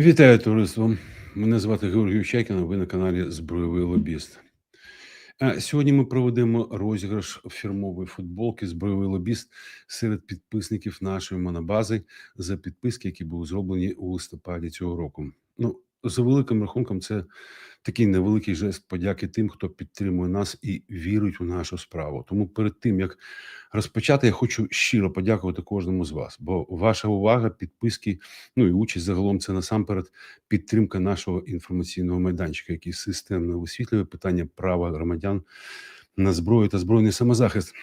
Вітаю товариство. Мене звати Георгій Чайкін, Ви на каналі Збройовий Лобіст. Сьогодні ми проведемо розіграш фірмової футболки Збройовий лобіст серед підписників нашої монобази за підписки, які були зроблені у листопаді цього року. Ну, за великим рахунком, це такий невеликий жест подяки тим, хто підтримує нас і вірить у нашу справу. Тому перед тим як розпочати, я хочу щиро подякувати кожному з вас, бо ваша увага, підписки, ну і участь загалом це насамперед підтримка нашого інформаційного майданчика, який системно висвітлює питання права громадян на зброю та збройний самозахист.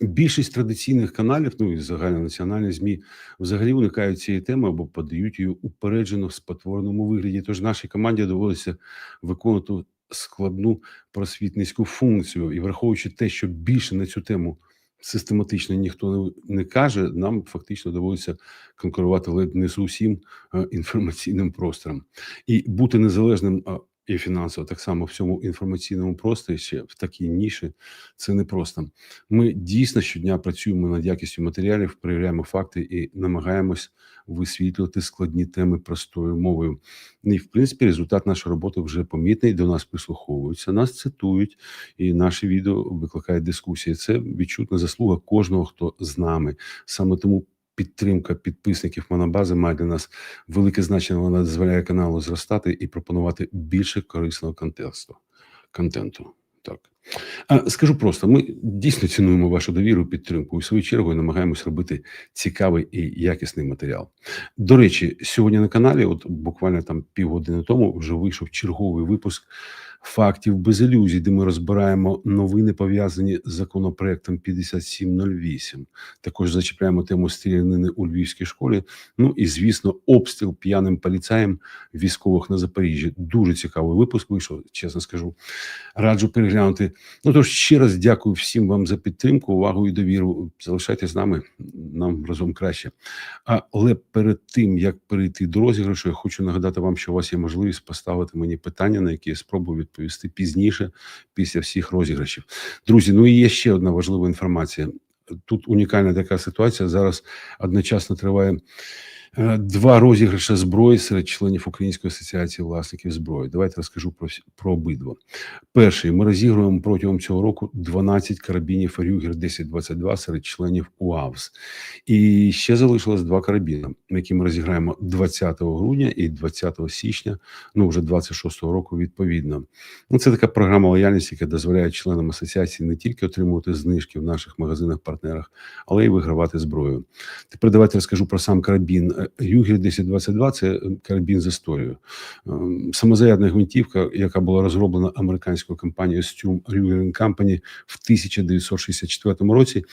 Більшість традиційних каналів, ну і загальнонаціональні змі, взагалі уникають цієї теми або подають її упереджено в спотвореному вигляді. Тож нашій команді доводиться виконувати складну просвітницьку функцію, і враховуючи те, що більше на цю тему систематично ніхто не, каже, нам фактично доводиться конкурувати ледь не з усім е, інформаційним простором і бути незалежним. І фінансово так само в цьому інформаційному просторі в такій ніші це непросто. Ми дійсно щодня працюємо над якістю матеріалів, перевіряємо факти і намагаємось висвітлювати складні теми простою мовою. І в принципі результат нашої роботи вже помітний. До нас прислуховуються, нас цитують, і наші відео викликають дискусії. Це відчутна заслуга кожного, хто з нами. Саме тому. Підтримка підписників Монобази має для нас велике значення. Вона дозволяє каналу зростати і пропонувати більше корисного контексту контенту. Так скажу просто: ми дійсно цінуємо вашу довіру, підтримку і в свою чергу намагаємось робити цікавий і якісний матеріал. До речі, сьогодні на каналі, от буквально там півгодини тому, вже вийшов черговий випуск фактів без ілюзій, де ми розбираємо новини пов'язані з законопроектом 5708. Також зачіпляємо тему стрілянини у львівській школі. Ну і звісно, обстріл п'яним поліцаєм військових на Запоріжжі. Дуже цікавий випуск вийшов, чесно скажу. Раджу переглянути. Ну тож ще раз дякую всім вам за підтримку, увагу і довіру. Залишайтесь з нами, нам разом краще. Але перед тим як перейти до розіграшу, я хочу нагадати вам, що у вас є можливість поставити мені питання, на які я спробую відповісти пізніше, після всіх розіграшів. Друзі, ну і є ще одна важлива інформація. Тут унікальна така ситуація. Зараз одночасно триває два розіграші зброї серед членів Української асоціації власників зброї. Давайте розкажу про, про обидва. Перший ми розігруємо протягом цього року 12 карабінів Рюгер 1022 серед членів УАВС. І ще залишилось два карабіни, які ми розіграємо 20 грудня і 20 січня, ну вже 26-го року відповідно. Ну, це така програма лояльності, яка дозволяє членам асоціації не тільки отримувати знижки в наших магазинах-партнерах, але й вигравати зброю. Тепер давайте розкажу про сам карабін. Югір 1022 – це е, карабін з історією. Ем, Самозарядна гвинтівка, яка була розроблена американською компанією Sturm Ruger Company в 1964 році.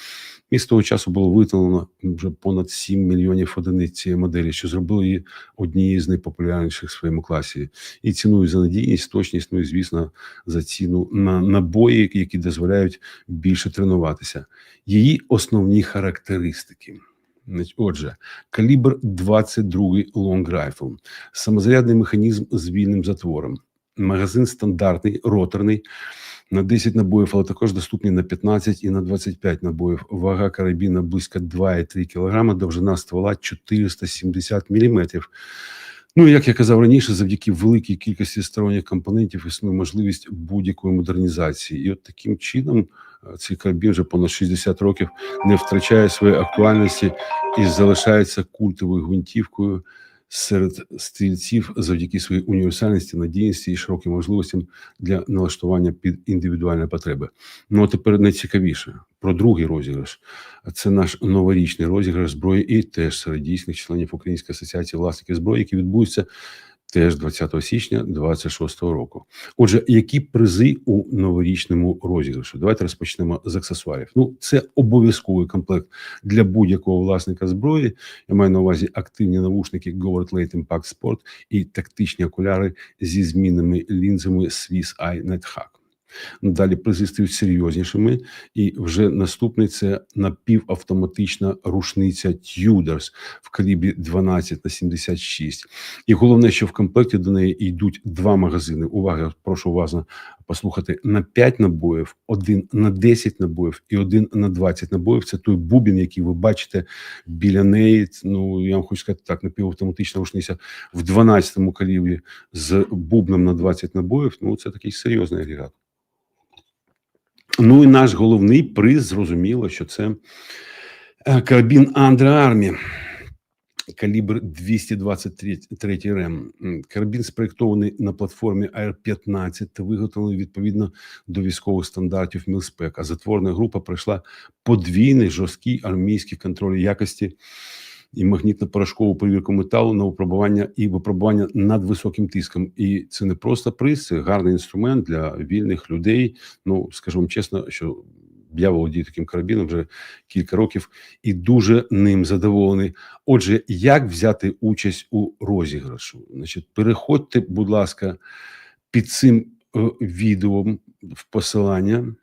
І з того часу було виготовлено вже понад 7 мільйонів одиниць цієї моделі, що зробило її однією з найпопулярніших в своєму класі. І ціною за надійність, точність, ну і звісно, за ціну на набої, які дозволяють більше тренуватися. Її основні характеристики. Отже, калібр 22 Long Rifle, самозарядний механізм з вільним затвором, магазин стандартний, роторний, на 10 набоїв, але також доступні на 15 і на 25 набоїв. Вага карабіна близько 2,3 кг, довжина ствола 470 мм. Ну, як я казав раніше, завдяки великій кількості сторонніх компонентів існує можливість будь-якої модернізації. І от таким чином цей карабін вже понад 60 років не втрачає своєї актуальності і залишається культовою гвинтівкою серед стрільців завдяки своїй універсальності, надійності і широким можливостям для налаштування під індивідуальні потреби. Ну а тепер найцікавіше про другий розіграш. Це наш новорічний розіграш зброї, і теж серед дійсних членів Української асоціації власників зброї, які відбудуться теж 20 січня 26 року. Отже, які призи у новорічному розіграшу? Давайте розпочнемо з аксесуарів. Ну, це обов'язковий комплект для будь-якого власника зброї. Я маю на увазі активні навушники Govert Late Impact Sport і тактичні окуляри зі змінними лінзами Swiss Eye NetHack. Далі призи стають серйознішими, і вже наступний це напівавтоматична рушниця Tudors в калібрі 12 на 76. І головне, що в комплекті до неї йдуть два магазини. Увага, прошу уважно послухати на 5 набоїв, один на 10 набоїв і один на 20 набоїв. Це той бубін, який ви бачите біля неї. Ну я вам хочу сказати так, напівавтоматична рушниця в 12-му калібрі з бубном на 20 набоїв. Ну це такий серйозний агрегат. Ну і наш головний приз, зрозуміло, що це е, карабін Андре Армі. Калібр 223 РЕМ. Карабін спроєктований на платформі AR-15 та виготовлений відповідно до військових стандартів Мілспек. А затворна група пройшла подвійний жорсткий армійський контроль якості і магнітно-порошкову перевірку металу на випробування і випробування над високим тиском. І це не просто приз, це гарний інструмент для вільних людей. Ну скажу вам чесно, що я володію таким карабіном вже кілька років і дуже ним задоволений. Отже, як взяти участь у розіграшу? Значить, переходьте, будь ласка, під цим е, відео в посилання.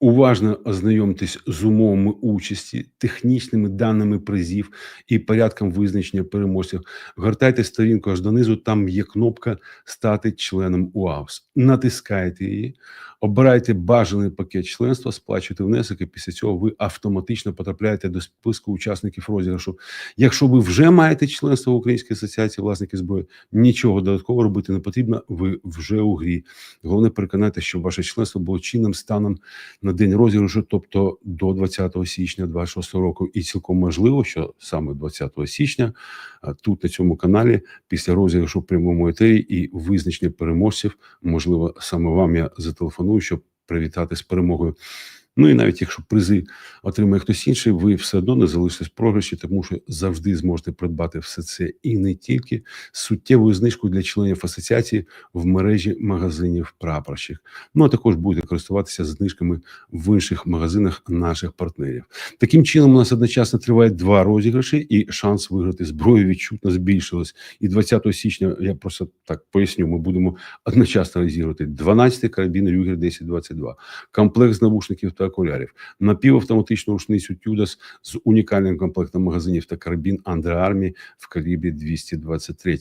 Уважно ознайомтесь з умовами участі, технічними даними призів і порядком визначення переможців. Гортайте сторінку аж донизу. Там є кнопка Стати членом УАВС. Натискайте її, обирайте бажаний пакет членства, сплачуйте внесок, і після цього ви автоматично потрапляєте до списку учасників розіграшу. Якщо ви вже маєте членство в Українській асоціації власників зброї, нічого додатково робити не потрібно. Ви вже у грі. Головне переконайте, щоб ваше членство було чинним станом на день розіграшу, тобто до 20 січня 26 року, і цілком можливо, що саме 20 січня тут на цьому каналі після розіграшу в прямому етері і визначення переможців, можливо, саме вам я зателефоную, щоб привітати з перемогою. Ну і навіть якщо призи отримає хтось інший, ви все одно не залишитесь в програші, тому що завжди зможете придбати все це і не тільки суттєвою знижкою для членів асоціації в мережі магазинів прапорщик. Ну а також будете користуватися знижками в інших магазинах наших партнерів. Таким чином, у нас одночасно триває два розіграші, і шанс виграти зброю відчутно збільшилось. І 20 січня я просто так поясню. Ми будемо одночасно розігрувати 12 карабін Рюгер 1022, комплект з навушників та окулярів, напівавтоматичну рушницю Тюдас з унікальним комплектом магазинів та карабін Андре Армі в калібрі 223.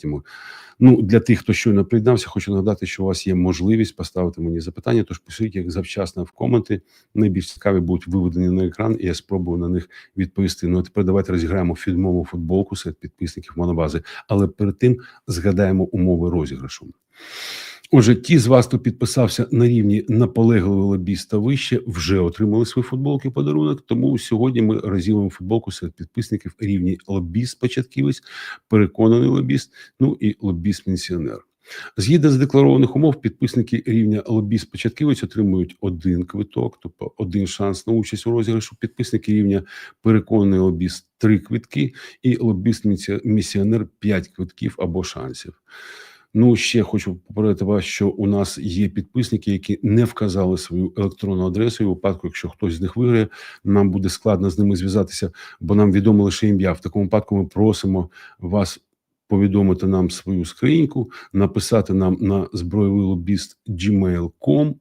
Ну для тих, хто щойно приєднався, хочу нагадати, що у вас є можливість поставити мені запитання. Тож пишіть їх завчасно в коменти. Найбільш цікаві будуть виведені на екран, і я спробую на них відповісти. Ну а тепер давайте розіграємо фільмову футболку серед підписників монобази. Але перед тим згадаємо умови розіграшу. Отже, ті з вас, хто підписався на рівні наполегливого лобіста вище, вже отримали свої футболки подарунок. Тому сьогодні ми розіграємо футболку серед підписників рівні лобіст початківець, переконаний лобіст, ну і лобіст-пенсіонер. Згідно з декларованих умов, підписники рівня лобіст початківець отримують один квиток, тобто один шанс на участь у розіграшу. Підписники рівня переконаний лобіст три квитки, і лобіст місіонер п'ять квитків або шансів. Ну, ще хочу попередити вас, що у нас є підписники, які не вказали свою електронну адресу. І У випадку, якщо хтось з них виграє, нам буде складно з ними зв'язатися, бо нам відомо лише ім'я. В такому випадку ми просимо вас повідомити нам свою скриньку, написати нам на зброєвий лобіст gmail.com.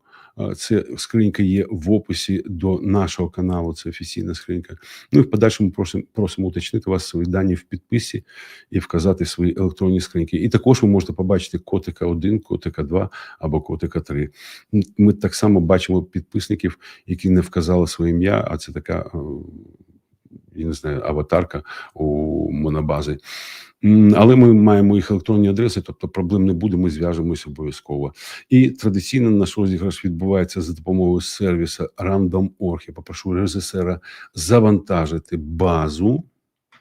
Це скринька є в описі до нашого каналу. Це офіційна скринька. Ну і в подальшому просимо, просимо уточнити вас свої дані в підписі і вказати свої електронні скриньки. І також ви можете побачити котика 1, котика 2 або котика 3. Ми так само бачимо підписників, які не вказали своє ім'я, а це така. Я не знаю, аватарка у монобази. Але ми маємо їх електронні адреси, тобто проблем не буде. Ми зв'яжемося обов'язково. І традиційно наш розіграш відбувається за допомогою сервісу Random.org. Я попрошу режисера завантажити базу,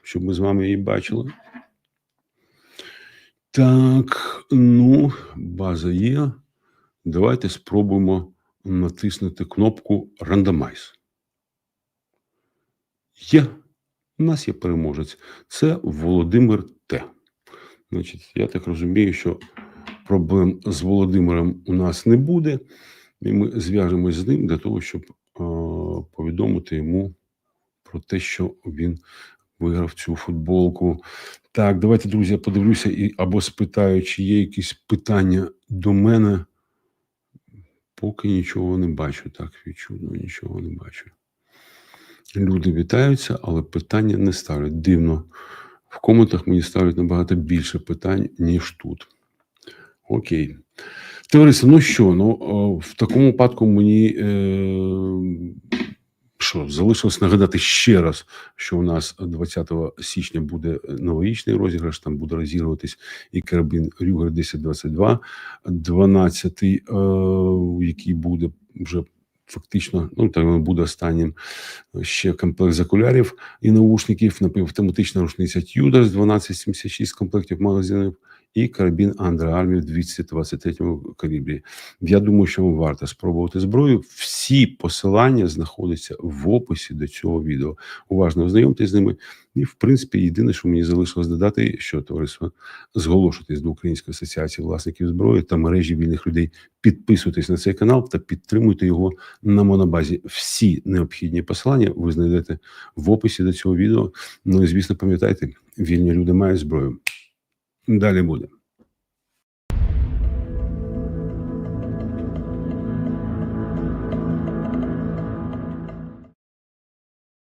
щоб ми з вами її бачили. Так, ну, база є. Давайте спробуємо натиснути кнопку Randomize. Є. У нас є переможець. Це Володимир Т. Значить, я так розумію, що проблем з Володимиром у нас не буде. І ми зв'яжемось з ним для того, щоб е, повідомити йому про те, що він виграв цю футболку. Так, давайте, друзі, я подивлюся і або спитаю, чи є якісь питання до мене Поки нічого не бачу. Так, відчутно, нічого не бачу. Люди вітаються, але питання не ставлять. Дивно. В коментах мені ставлять набагато більше питань, ніж тут. Окей. Товариство, ну що, ну в такому випадку мені е, що, залишилось нагадати ще раз, що у нас 20 січня буде новорічний розіграш, там буде розігруватись і карабін Рюгер 1022, 12, е, який буде вже фактично, ну там буде останнім ще комплект окулярів і наушників, напівавтоматична рушниця Тюдор з 1276 комплектів магазинів і карабін Андре Армі в 223 калібрі. Я думаю, що вам варто спробувати зброю. Всі посилання знаходяться в описі до цього відео. Уважно ознайомтесь з ними. І, в принципі, єдине, що мені залишилось додати, що товариство зголошуйтесь до Української асоціації власників зброї та мережі вільних людей. Підписуйтесь на цей канал та підтримуйте його на монобазі. Всі необхідні посилання ви знайдете в описі до цього відео. Ну і звісно, пам'ятайте, вільні люди мають зброю. Далі буде.